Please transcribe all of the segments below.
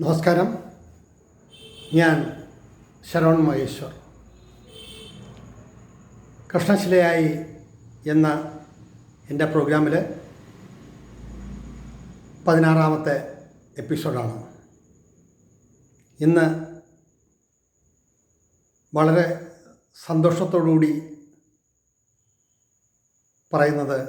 നമസ്കാരം. ഞാൻ ശരവൺ മഹേശ്വർ. കൃഷ്ണശിലയായി എന്ന എന്റെ പ്രോഗ്രാമിൽ പതിനാറാമത്തെ എപ്പിസോഡാണ്. ഇന്ന് വളരെ സന്തോഷത്തോടുകൂടി പറയുന്നത്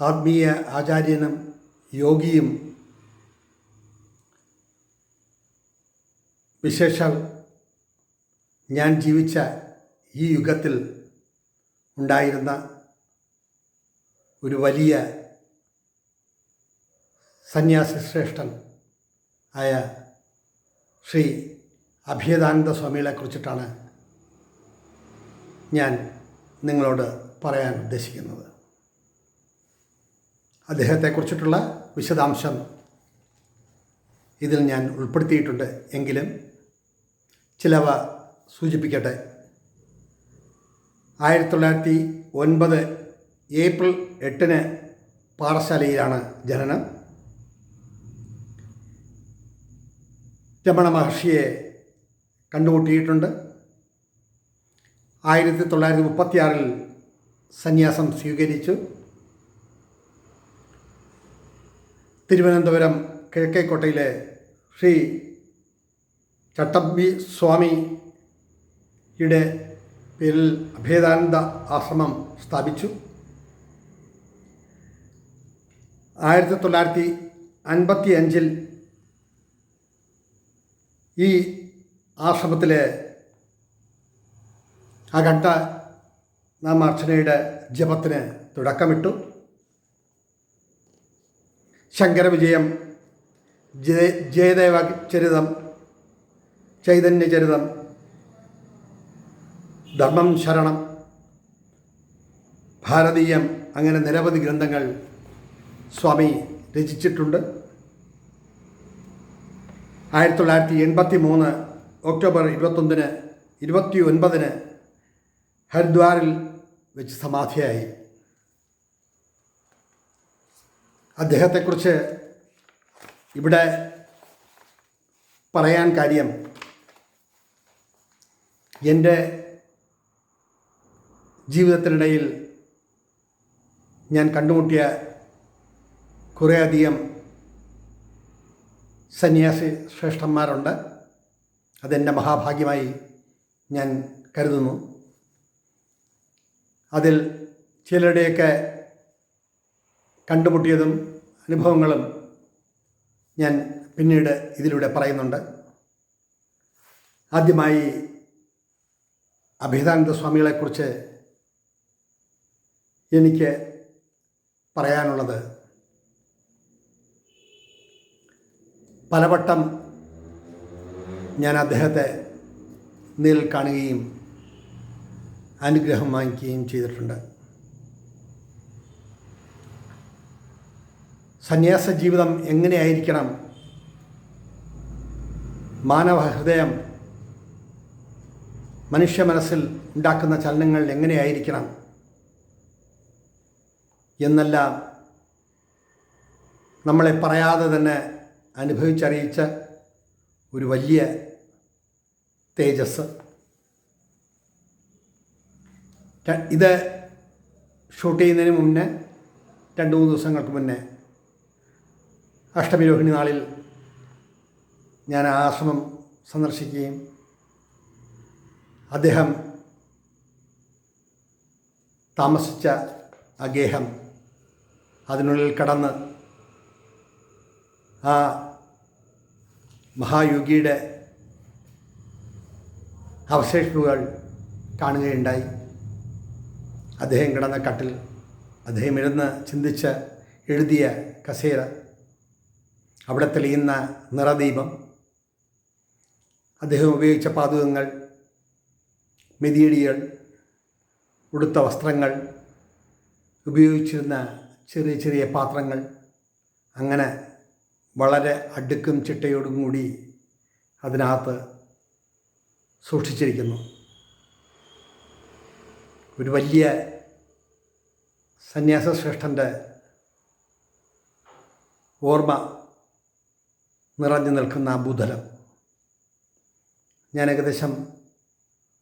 ആത്മീയ ആചാര്യനും യോഗിയും വിശേഷാൽ ഞാൻ ജീവിച്ച ഈ യുഗത്തിൽ ഉണ്ടായിരുന്ന ഒരു വലിയ സന്യാസി ശ്രേഷ്ഠൻ ആയ ശ്രീ അഭേദാനന്ദ സ്വാമികളെ കുറിച്ചിട്ടാണ് ഞാൻ നിങ്ങളോട് പറയാൻ ഉദ്ദേശിക്കുന്നത്. അദ്ദേഹത്തെക്കുറിച്ചിട്ടുള്ള വിശദാംശം ഇതിൽ ഞാൻ ഉൾപ്പെടുത്തിയിട്ടുണ്ട് എങ്കിലും ചിലവ സൂചിപ്പിക്കട്ടെ. ആയിരത്തി തൊള്ളായിരത്തി ഒൻപത് ഏപ്രിൽ എട്ടിന് പാറശാലയിലാണ് ജനനം. രമണ മഹർഷിയെ കണ്ടുമുട്ടിയിട്ടുണ്ട്. ആയിരത്തി തൊള്ളായിരത്തി മുപ്പത്തിയാറിൽ സന്യാസം സ്വീകരിച്ചു. തിരുവനന്തപുരം കിഴക്കേക്കോട്ടയിലെ ശ്രീ ചട്ടമ്പി സ്വാമിയുടെ പേരിൽ അഭേദാനന്ദ ആശ്രമം സ്ഥാപിച്ചു. ആയിരത്തി തൊള്ളായിരത്തി അൻപത്തി അഞ്ചിൽ ഈ ആശ്രമത്തിലെ അഖണ്ഡ നാമാർച്ചനയുടെ ജപത്തിന് തുടക്കമിട്ടു. ശങ്കരവിജയം ജയ ജയദേവ ചരിതം ചൈതന്യചരിതം ധർമ്മം ശരണം ഭാരതീയം അങ്ങനെ നിരവധി ഗ്രന്ഥങ്ങൾ സ്വാമി രചിച്ചിട്ടുണ്ട്. ആയിരത്തി തൊള്ളായിരത്തി എൺപത്തി മൂന്ന് ഒക്ടോബർ ഇരുപത്തൊന്നിന് ഇരുപത്തി ഒൻപതിന് ഹരിദ്വാറിൽ വെച്ച് സമാധിയായി. അദ്ദേഹത്തെക്കുറിച്ച് ഇവിടെ പറയാൻ കാര്യം എന്റെ ജീവിതത്തിനിടയിൽ ഞാൻ കണ്ടുമുട്ടിയ കുറേയധികം സന്യാസി ശ്രേഷ്ഠന്മാരുണ്ട്. അതെന്റെ മഹാഭാഗ്യമായി ഞാൻ കരുതുന്നു. അതിൽ ചിലരുടെയൊക്കെ കണ്ടുമുട്ടിയതും അനുഭവങ്ങളും ഞാൻ പിന്നീട് ഇതിലൂടെ പറയുന്നുണ്ട്. ആദ്യമായി അഭിതാനന്ദ സ്വാമികളെക്കുറിച്ച് എനിക്ക് പറയാനുള്ളത് പലവട്ടം ഞാൻ അദ്ദേഹത്തെ നേരിൽ കാണുകയും അനുഗ്രഹം വാങ്ങിക്കുകയും ചെയ്തിട്ടുണ്ട്. സന്യാസ ജീവിതം എങ്ങനെയായിരിക്കണം? മാനവ ഹൃദയം മനുഷ്യ മനസ്സിൽ ഉണ്ടാക്കുന്ന ചലനങ്ങൾ എങ്ങനെയായിരിക്കണം? എന്നെല്ലാം നമ്മളെ പറയാതെ തന്നെ അനുഭവിച്ചറിയിച്ച ഒരു വലിയ തേജസ് ഇത് ഷൂട്ട് ചെയ്യുന്നതിന് മുന്നേ രണ്ട് മൂന്ന് ദിവസങ്ങൾക്ക് മുന്നേ അഷ്ടമി രോഹിണി നാളിൽ ഞാൻ ആശ്രമം സന്ദർശിക്കുകയും അദ്ദേഹം താമസിച്ച ആ ഗേഹം അതിനുള്ളിൽ കടന്ന് ആ മഹായോഗിയുടെ അവശേഷിപ്പുകൾ കാണുകയുണ്ടായി. അദ്ദേഹം കിടന്ന കട്ടിൽ അദ്ദേഹം ഇരുന്ന് ചിന്തിച്ച് എഴുതിയ കസേര അവിടെ തെളിയുന്ന നിറദീപം അദ്ദേഹം ഉപയോഗിച്ച പാതകങ്ങൾ മെതിയടികൾ ഉടുത്ത വസ്ത്രങ്ങൾ ഉപയോഗിച്ചിരുന്ന ചെറിയ ചെറിയ പാത്രങ്ങൾ അങ്ങനെ വളരെ അടുക്കും ചിട്ടയോടും കൂടി അതിനകത്ത് സൂക്ഷിച്ചിരിക്കുന്നു. ഒരു വലിയ സന്യാസശ്രേഷ്ഠന്റെ ഓർമ്മ നിറഞ്ഞു നിൽക്കുന്ന ആ ഭൂതലം. ഞാൻ ഏകദേശം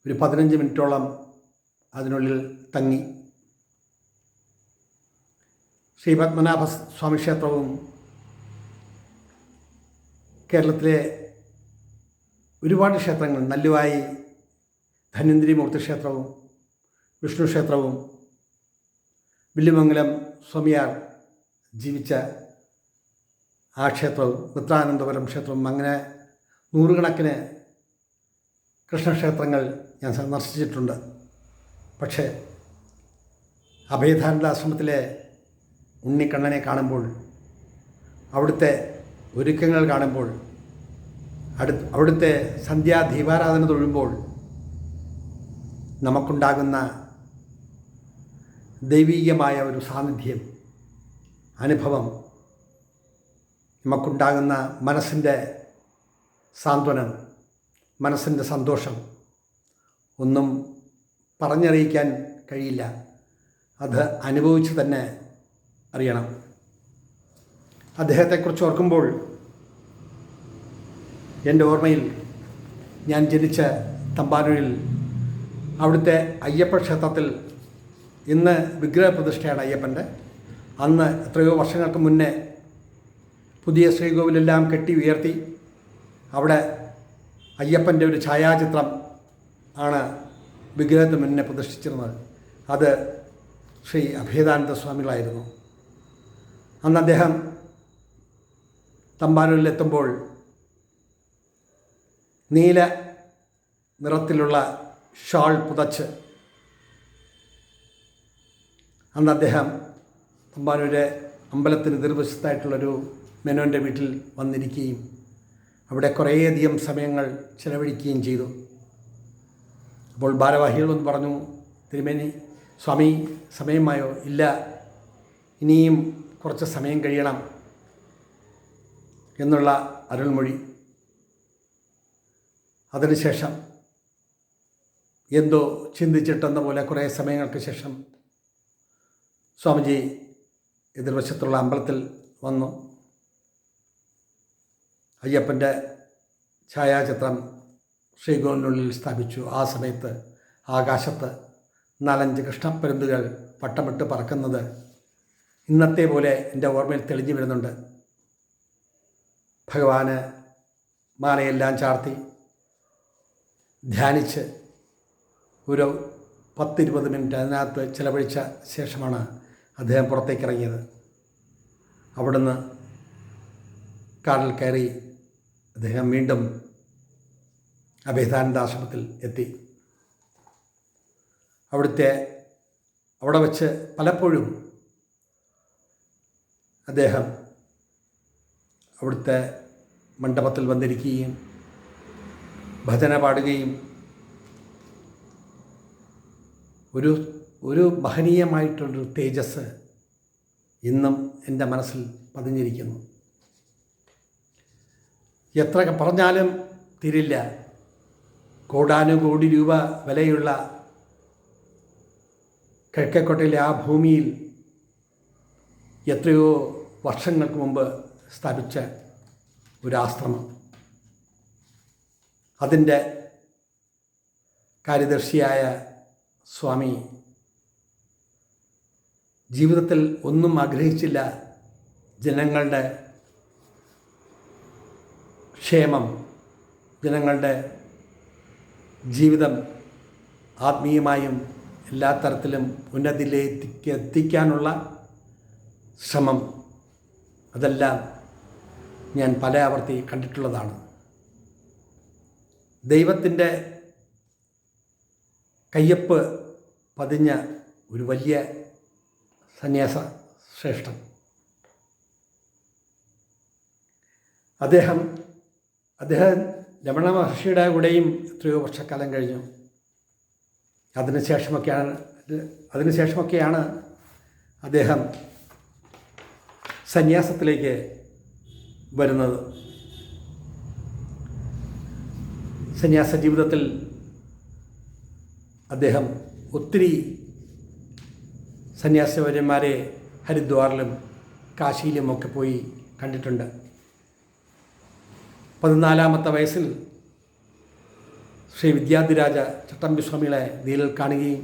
ഒരു പതിനഞ്ച് മിനിറ്റോളം അതിനുള്ളിൽ തങ്ങി. ശ്രീ പത്മനാഭ സ്വാമി ക്ഷേത്രവും കേരളത്തിലെ ഒരുപാട് ക്ഷേത്രങ്ങൾ നല്ലുവായി ധന്വന്തിരിമൂർത്തി ക്ഷേത്രവും വിഷ്ണു ക്ഷേത്രവും വില്ലുമംഗലം സ്വാമിയാർ ജീവിച്ച ആ ക്ഷേത്രവും വൃത്താനന്ദപുരം ക്ഷേത്രവും അങ്ങനെ നൂറുകണക്കിന് കൃഷ്ണക്ഷേത്രങ്ങൾ ഞാൻ സന്ദർശിച്ചിട്ടുണ്ട്. പക്ഷേ അഭയധാനന്ദ ആശ്രമത്തിലെ ഉണ്ണിക്കണ്ണനെ കാണുമ്പോൾ അവിടുത്തെ ഒരുക്കങ്ങൾ കാണുമ്പോൾ അടു അവിടുത്തെ സന്ധ്യാ ദീപാരാധന തൊഴുമ്പോൾ നമുക്കുണ്ടാകുന്ന ദൈവീകമായ ഒരു സാന്നിധ്യം അനുഭവം നമുക്കുണ്ടാകുന്ന മനസ്സിന്റെ സാന്ത്വനം മനസ്സിന്റെ സന്തോഷം ഒന്നും പറഞ്ഞറിയിക്കാൻ കഴിയില്ല. അത് അനുഭവിച്ച് തന്നെ അറിയണം. അദ്ദേഹത്തെക്കുറിച്ച് ഓർക്കുമ്പോൾ എന്റെ ഓർമ്മയിൽ ഞാൻ ജനിച്ച തമ്പാനൂരിൽ അവിടുത്തെ അയ്യപ്പ ക്ഷേത്രത്തിൽ ഇന്ന് വിഗ്രഹപ്രതിഷ്ഠയാണ് അയ്യപ്പന്റെ. അന്ന് എത്രയോ വർഷങ്ങൾക്ക് മുന്നേ പുതിയ ശ്രീകോവിലെല്ലാം കെട്ടി ഉയർത്തി അവിടെ അയ്യപ്പന്റെ ഒരു ഛായാചിത്രം ആണ് വിഗ്രഹത്തിന് മുന്നേ പ്രതിഷ്ഠിച്ചിരുന്നത്. അത് ശ്രീ അഭേദാനന്ദ സ്വാമികളായിരുന്നു. അന്ന് അദ്ദേഹം തമ്പാനൂരിലെത്തുമ്പോൾ നീല നിറത്തിലുള്ള ഷാൾ പുതച്ച് അന്ന് അദ്ദേഹം തമ്പാനൂരെ അമ്പലത്തിന് എതിർവശത്തായിട്ടുള്ളൊരു മെനോന്റെ വീട്ടിൽ വന്നിരിക്കുകയും അവിടെ കുറേയധികം സമയങ്ങൾ ചിലവഴിക്കുകയും ചെയ്തു. അപ്പോൾ ഭാരവാഹികൾ വന്ന് പറഞ്ഞു തിരുമേനി സ്വാമി സമയമായോ? ഇല്ല. ഇനിയും കുറച്ച് സമയം കഴിയണം എന്നുള്ള അരുൾമൊഴി. അതിനുശേഷം എന്തോ ചിന്തിച്ചിട്ടെന്ന പോലെ കുറേ സമയങ്ങൾക്ക് ശേഷം സ്വാമിജി എതിർവശത്തുള്ള അമ്പലത്തിൽ വന്നു. അയ്യപ്പന്റെ ഛായാചിത്രം ശ്രീകോവിനുള്ളിൽ സ്ഥാപിച്ചു. ആ സമയത്ത് ആകാശത്ത് നാലഞ്ച് കൃഷ്ണപ്പരുന്തുകൾ പട്ടമിട്ട് പറക്കുന്നത് ഇന്നത്തെ പോലെ എന്റെ ഓർമ്മയിൽ തെളിഞ്ഞു വരുന്നുണ്ട്. ഭഗവാന് മാലയെല്ലാം ചാർത്തി ധ്യാനിച്ച് ഒരു പത്തിരുപത് മിനിറ്റ് അതിനകത്ത് ചിലവഴിച്ച ശേഷമാണ് അദ്ദേഹം പുറത്തേക്ക് ഇറങ്ങിയത് അവിടുന്ന് കാറിൽ കയറി അദ്ദേഹം വീണ്ടും അഭേദാനന്ദ ആശ്രമത്തിൽ എത്തി. അവിടുത്തെ അവിടെ വച്ച് പലപ്പോഴും അദ്ദേഹം അവിടുത്തെ മണ്ഡപത്തിൽ വന്നിരിക്കുകയും ഭജന പാടുകയും ഒരു ഒരു മഹനീയമായിട്ടുള്ളൊരു തേജസ് ഇന്നും എന്റെ മനസ്സിൽ പതിഞ്ഞിരിക്കുന്നു. എത്ര പറഞ്ഞാലും തിരില്ല. കോടാനുകോടി രൂപ വിലയുള്ള കിഴക്കേക്കോട്ടയിലെ ആ ഭൂമിയിൽ എത്രയോ വർഷങ്ങൾക്ക് മുമ്പ് സ്ഥാപിച്ച ഒരു ആശ്രമം അതിന്റെ കാര്യദർശിയായ സ്വാമി ജീവിതത്തിൽ ഒന്നും ആഗ്രഹിച്ചില്ല ജനങ്ങളുടെ ക്ഷേമം ജനങ്ങളുടെ ജീവിതം ആത്മീയമായും എല്ലാ തരത്തിലും ഉന്നതിയിലേക്ക് എത്തിക്കാനുള്ള ശ്രമം. അതെല്ലാം ഞാൻ പല ആവർത്തി കണ്ടിട്ടുള്ളതാണ്. ദൈവത്തിന്റെ കയ്യൊപ്പ് പതിഞ്ഞ ഒരു വലിയ സന്യാസ ശ്രേഷ്ഠം അദ്ദേഹം അദ്ദേഹം രമണ മഹർഷിയുടെ കൂടെയും എത്രയോ വർഷക്കാലം കഴിഞ്ഞു. അതിനുശേഷമൊക്കെയാണ് അതിനുശേഷമൊക്കെയാണ് അദ്ദേഹം സന്യാസത്തിലേക്ക് വരുന്നത്. സന്യാസ ജീവിതത്തിൽ അദ്ദേഹം ഒത്തിരി സന്യാസവര്യന്മാരെ ഹരിദ്വാറിലും കാശിയിലുമൊക്കെ പോയി കണ്ടിട്ടുണ്ട്. പതിനാലാമത്തെ വയസ്സിൽ ശ്രീ വിദ്യാധിരാജ ചട്ടമ്പിസ്വാമികളെ നേരിൽ കാണുകയും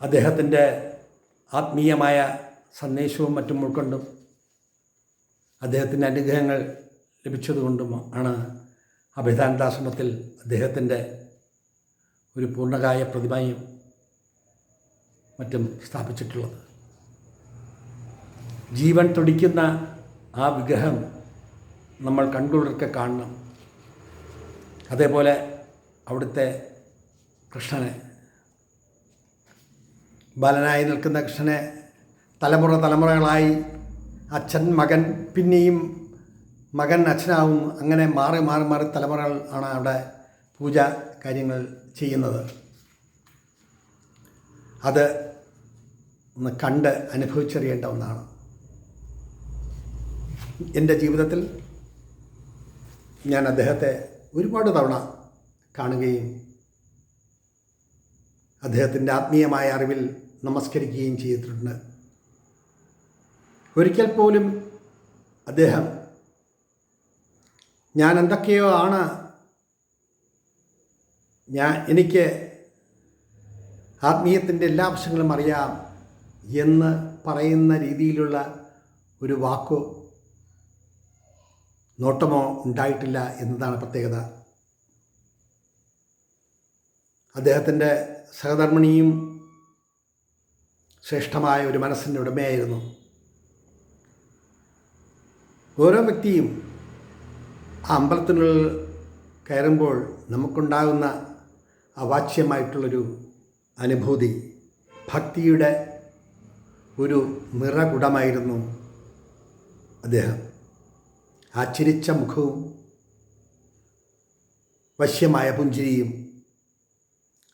അദ്ദേഹത്തിന്റെ ആത്മീയമായ സന്ദേശവും മറ്റും ഉൾക്കൊണ്ടും അദ്ദേഹത്തിന്റെ അനുഗ്രഹങ്ങൾ ലഭിച്ചതുകൊണ്ടും ആണ് അഭിധാനദാശ്രമത്തിൽ അദ്ദേഹത്തിന്റെ ഒരു പൂർണകായ പ്രതിമയും മറ്റും സ്ഥാപിച്ചിട്ടുള്ളത്. ജീവൻ തുടിക്കുന്ന ആ വിഗ്രഹം നമ്മൾ കണ്ടുടർക്കെ കാണണം. അതേപോലെ അവിടുത്തെ കൃഷ്ണനെ ബാലനായി നിൽക്കുന്ന കൃഷ്ണനെ തലമുറ തലമുറകളായി അച്ഛൻ മകൻ പിന്നെയും മകൻ അച്ഛനാവും അങ്ങനെ മാറി മാറി മാറി തലമുറകൾ ആണ് അവിടെ പൂജ കാര്യങ്ങൾ ചെയ്യുന്നത്. അത് ഒന്ന് കണ്ട് അനുഭവിച്ചറിയേണ്ട ഒന്നാണ്. എന്റെ ജീവിതത്തിൽ ഞാൻ അദ്ദേഹത്തെ ഒരുപാട് തവണ കാണുകയും അദ്ദേഹത്തിന്റെ ആത്മീയമായ അറിവിൽ നമസ്കരിക്കുകയും ചെയ്തിട്ടുണ്ട്. ഒരിക്കൽ പോലും അദ്ദേഹം ഞാൻ എന്തൊക്കെയോ ആണ് ഞാൻ എനിക്ക് ആത്മീയത്തിന്റെ എല്ലാ വശങ്ങളും അറിയാം എന്ന് പറയുന്ന രീതിയിലുള്ള ഒരു വാക്കോ നോട്ടമോ ഉണ്ടായിട്ടില്ല എന്നതാണ് പ്രത്യേകത. അദ്ദേഹത്തിന്റെ സഹധർമ്മിണിയും ശ്രേഷ്ഠമായ ഒരു മനസ്സിന്റെ ഉടമയായിരുന്നു. ഓരോ വ്യക്തിയും ആ അമ്പലത്തിനുള്ളിൽ കയറുമ്പോൾ നമുക്കുണ്ടാകുന്ന അവാച്യമായിട്ടുള്ളൊരു അനുഭൂതി ഭക്തിയുടെ ഒരു നിറകുടമായിരുന്നു അദ്ദേഹം. ആ ചിരിച്ച മുഖവും വശ്യമായ പുഞ്ചിരിയും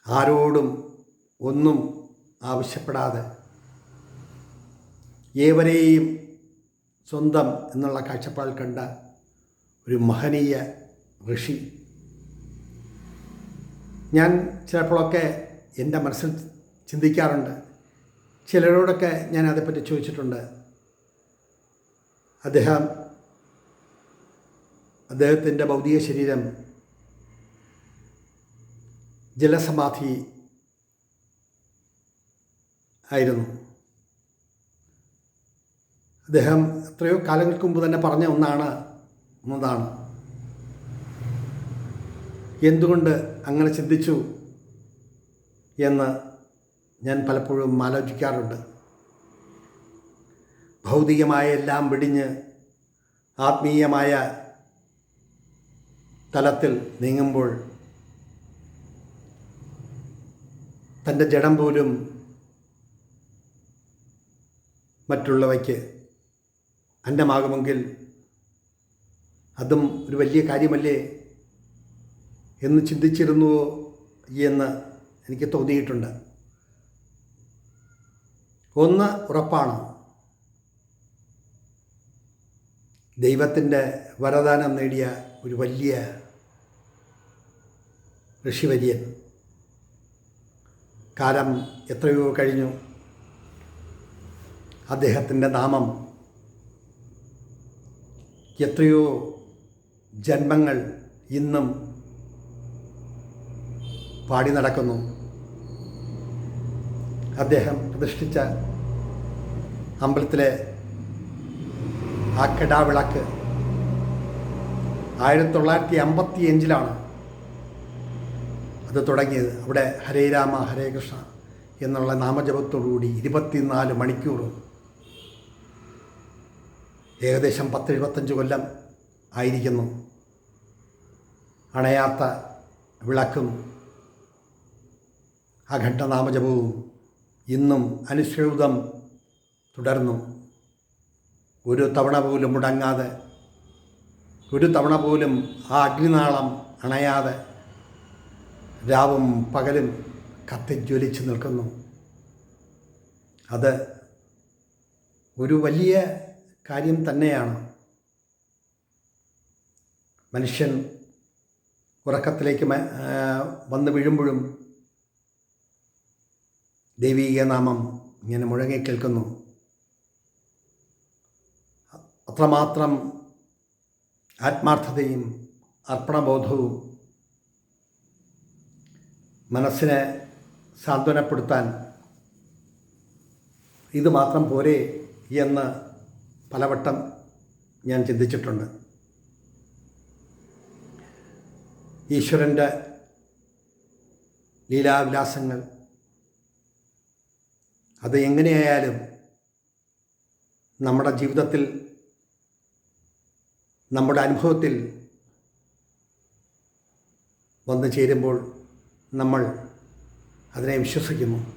ആരോടും ഒന്നും ആവശ്യപ്പെടാതെ ഏവരെയും സ്വന്തം എന്നുള്ള കാഴ്ചപ്പാടിൽ കണ്ട ഒരു മഹനീയ ഋഷി. ഞാൻ ചിലപ്പോഴൊക്കെ എന്റെ മനസ്സിൽ ചിന്തിക്കാറുണ്ട്. ചിലരോടൊക്കെ ഞാൻ അതേപ്പറ്റി ചോദിച്ചിട്ടുണ്ട്. അദ്ദേഹം അദ്ദേഹത്തിന്റെ ഭൗതിക ശരീരം ജലസമാധി ആയിരുന്നു. അദ്ദേഹം എത്രയോ കാലങ്ങൾക്ക് മുമ്പ് തന്നെ പറഞ്ഞ ഒന്നാണ് എന്നതാണ്. എന്തുകൊണ്ട് അങ്ങനെ ചിന്തിച്ചു എന്ന് ഞാൻ പലപ്പോഴും ആലോചിക്കാറുണ്ട്. ഭൗതികമായ എല്ലാം വെടിഞ്ഞ് ആത്മീയമായ തലത്തിൽ നീങ്ങുമ്പോൾ തന്റെ ജഡം പോലും മറ്റുള്ളവയ്ക്ക് അന്നമാകുമെങ്കിൽ അതും ഒരു വലിയ കാര്യമല്ലേ എന്ന് ചിന്തിച്ചിരുന്നുവോ എന്ന് എനിക്ക് തോന്നിയിട്ടുണ്ട്. ഒന്ന് ഉറപ്പാണ്. ദൈവത്തിന്റെ വരദാനം നേടിയ ഒരു വലിയ ഋഷിവര്യൻ. കാലം എത്രയോ കഴിഞ്ഞു. അദ്ദേഹത്തിന്റെ നാമം എത്രയോ ജന്മങ്ങൾ ഇന്നും പാടി നടക്കുന്നു. അദ്ദേഹം പ്രതിഷ്ഠിച്ച അമ്പലത്തിലെ ആ കെടാവിളക്ക് ആയിരത്തി തൊള്ളായിരത്തി അമ്പത്തി അഞ്ചിലാണ് അത് തുടങ്ങിയത്. അവിടെ ഹരേ രാമ ഹരേ കൃഷ്ണ എന്നുള്ള നാമജപത്തോടുകൂടി ഇരുപത്തിനാല് മണിക്കൂർ ഏകദേശം പത്ത് എഴുപത്തഞ്ച് കൊല്ലം ആയിരിക്കുന്നു. അണയാത്ത വിളക്കും അഖണ്ഡ നാമജപവും ഇന്നും അനുസ്യൂതം തുടർന്നു. ഒരു തവണ പോലും മുടങ്ങാതെ ഒരു തവണ പോലും ആ അഗ്നിനാളം അണയാതെ രാവും പകലും കത്തിജ്വലിച്ച് നിൽക്കുന്നു. അത് ഒരു വലിയ കാര്യം തന്നെയാണ്. മനുഷ്യൻ ഉറക്കത്തിലേക്ക് വന്നു വീഴുമ്പോഴും ദൈവീക നാമം ഇങ്ങനെ മുഴങ്ങി കേൾക്കുന്നു. അത്രമാത്രം ആത്മാർത്ഥതയും അർപ്പണബോധവും മനസ്സിനെ സാന്ത്വനപ്പെടുത്താൻ ഇത് മാത്രം പോരെ എന്ന് പലവട്ടം ഞാൻ ചിന്തിച്ചിട്ടുണ്ട്. ഈശ്വരന്റെ ലീലാവിലാസങ്ങൾ അത് എങ്ങനെയായാലും നമ്മുടെ ജീവിതത്തിൽ നമ്മുടെ അനുഭവത്തിൽ വന്നു ചേരുമ്പോൾ നമ്മൾ അതിനെ വിശ്വസിക്കുന്നു.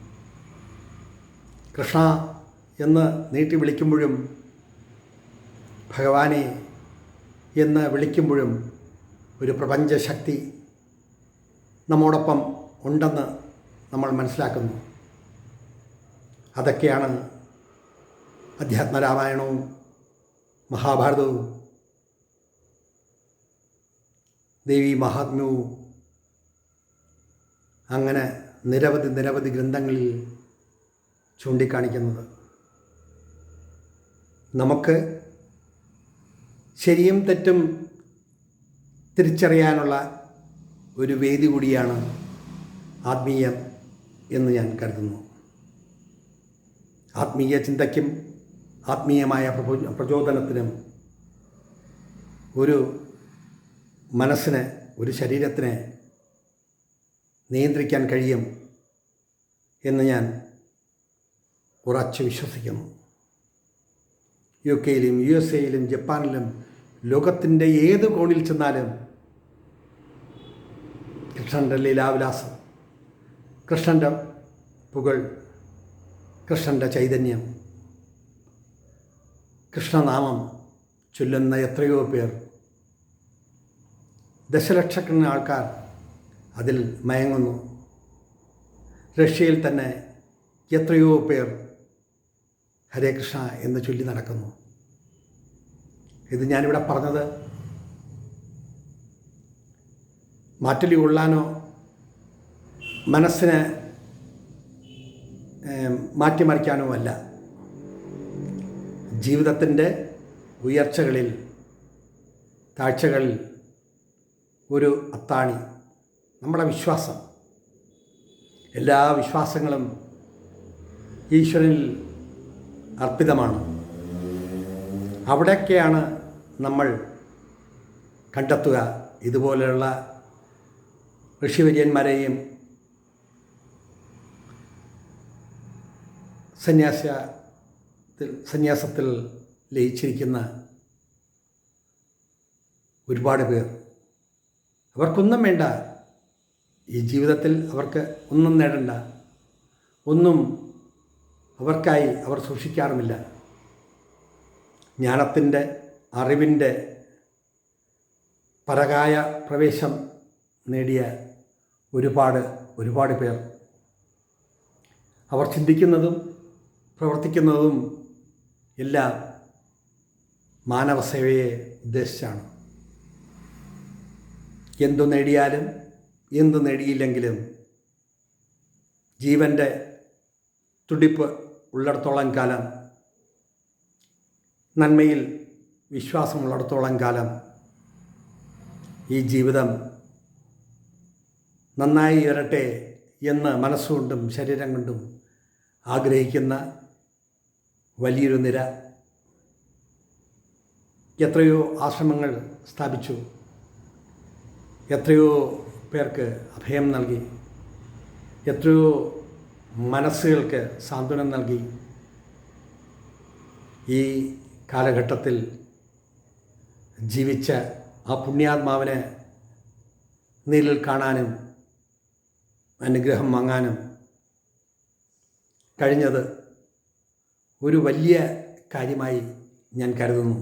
കൃഷ്ണ എന്ന് നീട്ടി വിളിക്കുമ്പോഴും ഭഗവാനെ എന്ന് വിളിക്കുമ്പോഴും ഒരു പ്രപഞ്ചശക്തി നമ്മോടൊപ്പം ഉണ്ടെന്ന് നമ്മൾ മനസ്സിലാക്കുന്നു. അതൊക്കെയാണ് അധ്യാത്മരാമായണവും മഹാഭാരതവും ദേവി മഹാത്മ്യവും അങ്ങനെ നിരവധി നിരവധി ഗ്രന്ഥങ്ങളിൽ ചൂണ്ടിക്കാണിക്കുന്നത്. നമുക്ക് ശരിയും തെറ്റും തിരിച്ചറിയാനുള്ള ഒരു വേദി കൂടിയാണ് ആത്മീയം എന്ന് ഞാൻ കരുതുന്നു. ആത്മീയ ചിന്തയ്ക്കും ആത്മീയമായ പ്രചോദനത്തിനും ഒരു മനസ്സിനെ ഒരു ശരീരത്തിനെ നിയന്ത്രിക്കാൻ കഴിയും എന്ന് ഞാൻ ഉറച്ചു വിശ്വസിക്കുന്നു. യു കെയിലും യു എസ് എയിലും ജപ്പാനിലും ലോകത്തിന്റെ ഏത് കോണിൽ ചെന്നാലും കൃഷ്ണന്റെ ലീലാവിലാസം കൃഷ്ണന്റെ പുകൾ കൃഷ്ണന്റെ ചൈതന്യം കൃഷ്ണനാമം ചൊല്ലുന്ന എത്രയോ പേർ ദശലക്ഷക്കണക്കിന് ആൾക്കാർ അതിൽ മയങ്ങുന്നു. റഷ്യയിൽ തന്നെ എത്രയോ പേർ ഹരേ കൃഷ്ണ എന്ന് ചൊല്ലി നടക്കുന്നു. ഇത് ഞാനിവിടെ പറഞ്ഞത് മാറ്റലി കൊള്ളാനോ മനസ്സിനെ മാറ്റിമറിക്കാനോ അല്ല. ജീവിതത്തിന്റെ ഉയർച്ചകളിൽ താഴ്ചകളിൽ ഒരു അത്താണി. നമ്മുടെ വിശ്വാസം. എല്ലാ വിശ്വാസങ്ങളും ഈശ്വരനിൽ അർപ്പിതമാണ്. അവിടെയൊക്കെയാണ് നമ്മൾ കണ്ടെത്തുക. ഇതുപോലെയുള്ള ഋഷിവര്യന്മാരെയും സന്യാസത്തിൽ സന്യാസത്തിൽ ലയിച്ചിരിക്കുന്ന ഒരുപാട് പേർ. അവർക്കൊന്നും വേണ്ട. ഈ ജീവിതത്തിൽ അവർക്ക് ഒന്നും നേടണ്ട. ഒന്നും അവർക്കായി അവർ സൂക്ഷിക്കാറുമില്ല. ജ്ഞാനത്തിന്റെ അറിവിന്റെ പരകായ പ്രവേശം നേടിയ ഒരുപാട് ഒരുപാട് പേർ. അവർ ചിന്തിക്കുന്നതും പ്രവർത്തിക്കുന്നതും എല്ലാം മാനവസേവയെ ഉദ്ദേശിച്ചാണ്. എന്തു നേടിയാലും എന്തു നേടിയില്ലെങ്കിലും ജീവന്റെ തുടിപ്പ് ഉള്ളിടത്തോളം കാലം നന്മയിൽ വിശ്വാസമുള്ളിടത്തോളം കാലം ഈ ജീവിതം നന്നായി വരട്ടെ എന്ന് മനസ്സുകൊണ്ടും ശരീരം കൊണ്ടും ആഗ്രഹിക്കുന്ന വലിയൊരു നിര. എത്രയോ ആശ്രമങ്ങൾ സ്ഥാപിച്ചു. എത്രയോ പേർക്ക് അഭയം നൽകി എത്രയോ മനസ്സുകൾക്ക് സാന്ത്വനം നൽകി ഈ കാലഘട്ടത്തിൽ ജീവിച്ച ആ പുണ്യാത്മാവിനെ നേരിൽ കാണാനും അനുഗ്രഹം വാങ്ങാനും കഴിഞ്ഞത് ഒരു വലിയ കാര്യമായി ഞാൻ കരുതുന്നു.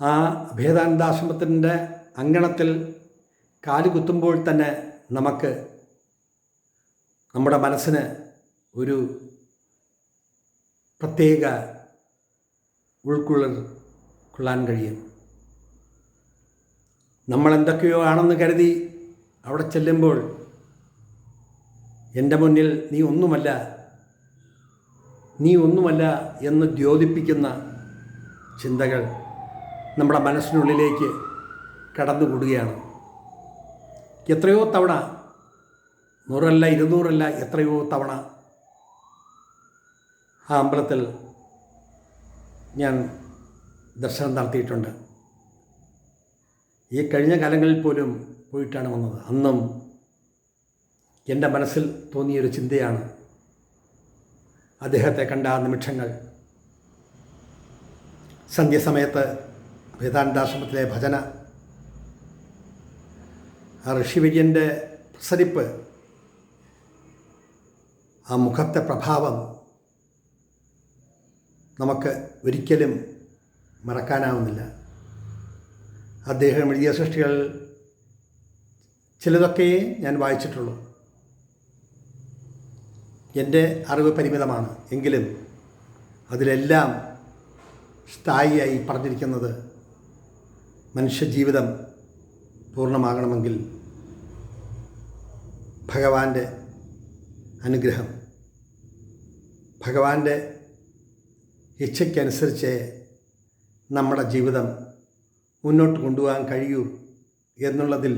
ആ ഭേദാനന്ദാശ്രമത്തിന്റെ അങ്കണത്തിൽ കാലുകുത്തുമ്പോൾ തന്നെ നമുക്ക് നമ്മുടെ മനസ്സിന് ഒരു പ്രത്യേക ഉൾക്കൊള്ളൽ കൊള്ളാൻ കഴിയും. നമ്മൾ എന്തൊക്കെയോ ആണെന്ന് കരുതി അവിടെ ചെല്ലുമ്പോൾ എന്റെ മുന്നിൽ നീ ഒന്നുമല്ല നീ ഒന്നുമല്ല എന്ന് ദ്യോതിപ്പിക്കുന്ന ചിന്തകൾ നമ്മുടെ മനസ്സിനുള്ളിലേക്ക് കടന്നുകൂടുകയാണ്. എത്രയോ തവണ നൂറല്ല ഇരുന്നൂറല്ല എത്രയോ തവണ ആ അമ്പലത്തിൽ ഞാൻ ദർശനം നടത്തിയിട്ടുണ്ട്. ഈ കഴിഞ്ഞ കാലങ്ങളിൽ പോലും പോയിട്ടാണ് വന്നത്. അന്നും എന്റെ മനസ്സിൽ തോന്നിയൊരു ചിന്തയാണ് അദ്ദേഹത്തെ കണ്ട ആ നിമിഷങ്ങൾ. സന്ധ്യസമയത്ത് വേദാന്താശ്രമത്തിലെ ഭജന ആ ഋഷിവിജയന്റെ പ്രസരിപ്പ് ആ മുഖത്തെ പ്രഭാവം നമുക്ക് ഒരിക്കലും മറക്കാനാവുന്നില്ല. അദ്ദേഹം എഴുതിയ സൃഷ്ടികൾ ചിലതൊക്കെയേ ഞാൻ വായിച്ചിട്ടുള്ളൂ. എന്റെ അറിവ് പരിമിതമാണ്. എങ്കിലും അതിലെല്ലാം സ്ഥായിയായി പറഞ്ഞിരിക്കുന്നത് മനുഷ്യജീവിതം പൂർണമാകണമെങ്കിൽ ഭഗവാന്റെ അനുഗ്രഹം ഭഗവാന്റെ ഇച്ഛയ്ക്കനുസരിച്ച് നമ്മുടെ ജീവിതം മുന്നോട്ട് കൊണ്ടുപോകാൻ കഴിയൂ എന്നുള്ളതിൽ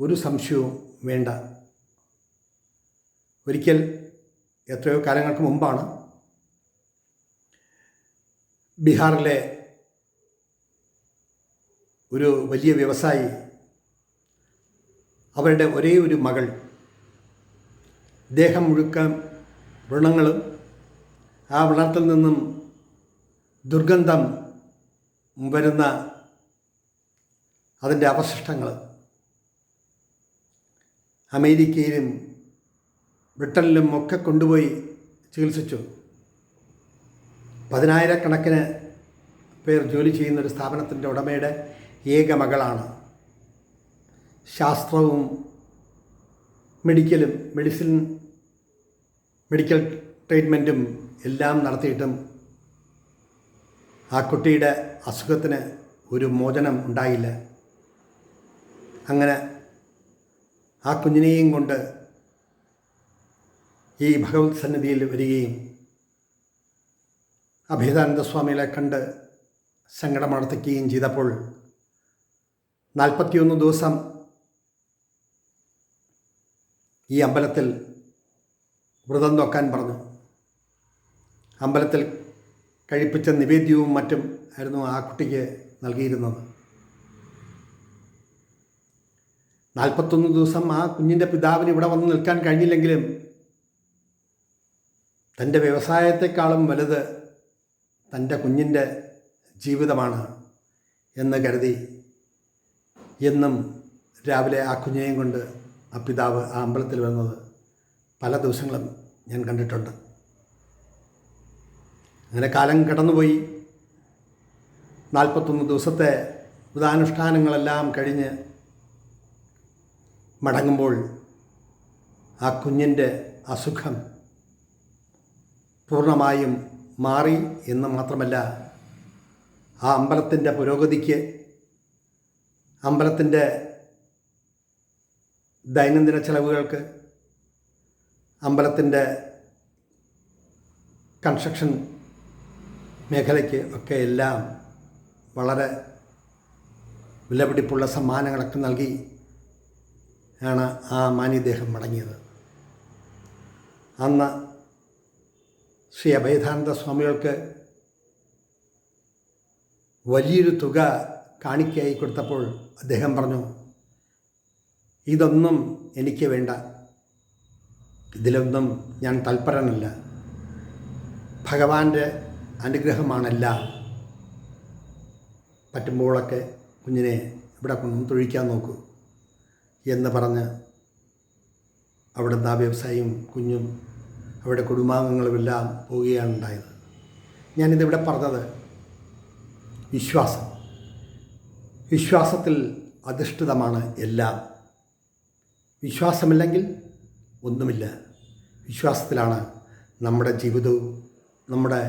ഒരു സംശയവും വേണ്ട. ഒരിക്കൽ എത്രയോ കാലങ്ങൾക്ക് മുമ്പാണ് ബീഹാറിലെ ഒരു വലിയ വ്യവസായി അവരുടെ ഒരേ ഒരു മകൾ. ദേഹം മുഴുക്കാൻ വ്രണങ്ങളും ആ വ്രണത്തിൽ നിന്നും ദുർഗന്ധം വരുന്ന അതിന്റെ അവശിഷ്ടങ്ങൾ. അമേരിക്കയിലും ബ്രിട്ടനിലും ഒക്കെ കൊണ്ടുപോയി ചികിത്സിച്ചു. പതിനായിരക്കണക്കിന് പേർ ജോലി ചെയ്യുന്ന ഒരു സ്ഥാപനത്തിന്റെ ഉടമയുടെ ഏക മകളാണ്. ശാസ്ത്രവും മെഡിക്കലും മെഡിസിൻ മെഡിക്കൽ ട്രീറ്റ്മെന്റും എല്ലാം നടത്തിയിട്ടും ആ കുട്ടിയുടെ അസുഖത്തിന് ഒരു മോചനം ഉണ്ടായില്ല. അങ്ങനെ ആ കുഞ്ഞിനെയും കൊണ്ട് ഈ ഭഗവത് സന്നിധിയിൽ വരികയും അഭേദാനന്ദ സ്വാമികളെ കണ്ട് സങ്കടമടത്തിക്കുകയും ചെയ്തപ്പോൾ നാൽപ്പത്തിയൊന്ന് ദിവസം ഈ അമ്പലത്തിൽ വ്രതം നോക്കാൻ പറഞ്ഞു. അമ്പലത്തിൽ കഴിപ്പിച്ച നിവേദ്യവും മറ്റും ആയിരുന്നു ആ കുട്ടിക്ക് നൽകിയിരുന്നത്. നാൽപ്പത്തൊന്ന് ദിവസം ആ കുഞ്ഞിന്റെ പിതാവിന് ഇവിടെ വന്ന് നിൽക്കാൻ കഴിഞ്ഞില്ലെങ്കിലും തന്റെ വ്യവസായത്തെക്കാളും വലുത് തന്റെ കുഞ്ഞിന്റെ ജീവിതമാണ് എന്ന് കരുതി എന്നും രാവിലെ ആ കുഞ്ഞിനെയും കൊണ്ട് ആ പിതാവ് ആ അമ്പലത്തിൽ വരുന്നത് പല ദിവസങ്ങളും ഞാൻ കണ്ടിട്ടുണ്ട്. അങ്ങനെ കാലം കടന്നുപോയി. നാൽപ്പത്തൊന്ന് ദിവസത്തെ വ്രതാനുഷ്ഠാനങ്ങളെല്ലാം കഴിഞ്ഞ് മടങ്ങുമ്പോൾ ആ കുഞ്ഞിന്റെ അസുഖം പൂർണമായും മാറി എന്ന് മാത്രമല്ല ആ അമ്പലത്തിന്റെ പുരോഗതിക്ക് അമ്പലത്തിന്റെ ദൈനംദിന ചെലവുകൾക്ക് അമ്പലത്തിന്റെ കൺസ്ട്രക്ഷൻ മേഖലയ്ക്ക് ഒക്കെ എല്ലാം വളരെ വിലപിടിപ്പുള്ള സമ്മാനങ്ങളൊക്കെ നൽകി ആണ് ആ മാന്യദേഹം മടങ്ങിയത്. അന്ന് ശ്രീ അഭയദാനന്ദ സ്വാമികൾക്ക് വലിയൊരു തുക കാണിക്കയായി കൊടുത്തപ്പോൾ അദ്ദേഹം പറഞ്ഞു ഇതൊന്നും എനിക്ക് വേണ്ട. ഇതിലൊന്നും ഞാൻ തൽപരനല്ല. ഭഗവാന്റെ അനുഗ്രഹമാണല്ല. പറ്റുമ്പോഴൊക്കെ കുഞ്ഞിനെ ഇവിടെ കൊണ്ടു തൊഴിക്കാൻ നോക്കൂ എന്ന് പറഞ്ഞ് അവിടുന്ന് ആ വ്യവസായിയും കുഞ്ഞും അവിടെ കുടുംബാംഗങ്ങളുമെല്ലാം പോവുകയാണ് ഉണ്ടായത്. ഞാനിതിവിടെ പറഞ്ഞത് വിശ്വാസം. വിശ്വാസത്തിൽ അധിഷ്ഠിതമാണ് എല്ലാം. വിശ്വാസമില്ലെങ്കിൽ ഒന്നുമില്ല. വിശ്വാസത്തിലാണ് നമ്മുടെ ജീവിതവും നമ്മുടെ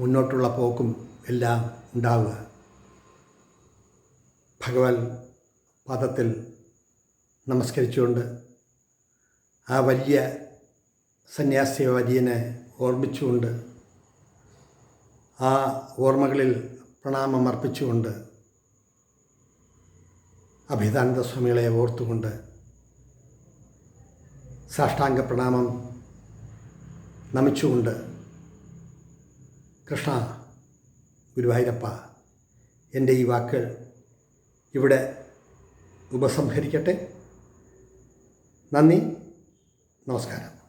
മുന്നോട്ടുള്ള പോക്കും എല്ലാം ഉണ്ടാവുക. ഭഗവാൻ പദത്തിൽ നമസ്കരിച്ചുകൊണ്ട് ആ വലിയ സന്യാസി വര്യനെ ഓർമ്മിച്ചുകൊണ്ട് ആ ഓർമ്മകളിൽ പ്രണാമം അർപ്പിച്ചുകൊണ്ട് അഭിതാനന്ദ സ്വാമികളെ ഓർത്തുകൊണ്ട് സാഷ്ടാംഗ പ്രണാമം നമിച്ചുകൊണ്ട് കൃഷ്ണ ഗുരുവായൂരപ്പ എന്റെ ഈ വാക്കുകൾ ഇവിടെ ഉപസംഹരിക്കട്ടെ. നന്ദി നമസ്കാരം.